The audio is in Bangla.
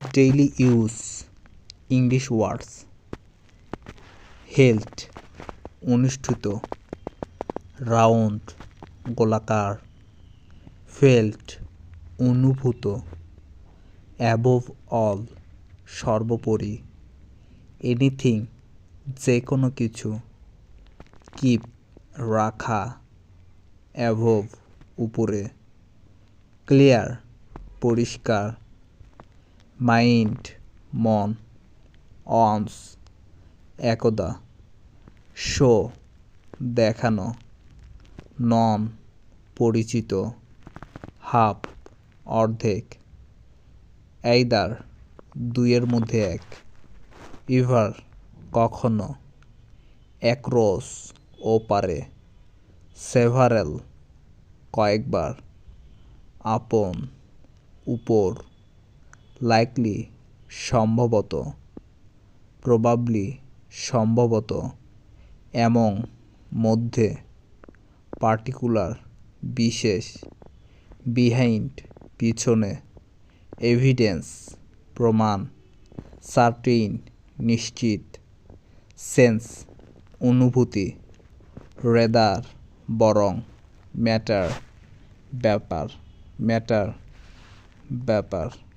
Daily use English words. Health অনুষ্ঠিত। রাউন্ড গোলাকার। ফেল্ট অনুভূত। অ্যাবোভ অল সর্বোপরি। এনিথিং যে কোনো কিছু। কিপ রাখা। অ্যাভোভ উপরে। ক্লিয়ার, পরিষ্কার মাইন্ড, মন, অনস, একদা, শো, দেখানো, নন, পরিচিত, হাফ, অর্ধেক, এইদার, দুইয়ের মধ্যে এক, ইভার, কখনো অ্যাক্রস ওপারে, সেভারেল, কয়েকবার, আপন, উপর লাইকলি সম্ভবত প্রবাবলি সম্ভবত এমং মধ্যে পার্টিকুলার বিশেষ বিহাইন্ড পিছনে এভিডেন্স প্রমাণ সার্টিন নিশ্চিত সেন্স অনুভূতি রেদার বরং ম্যাটার ব্যাপার ম্যাটার ব্যাপার।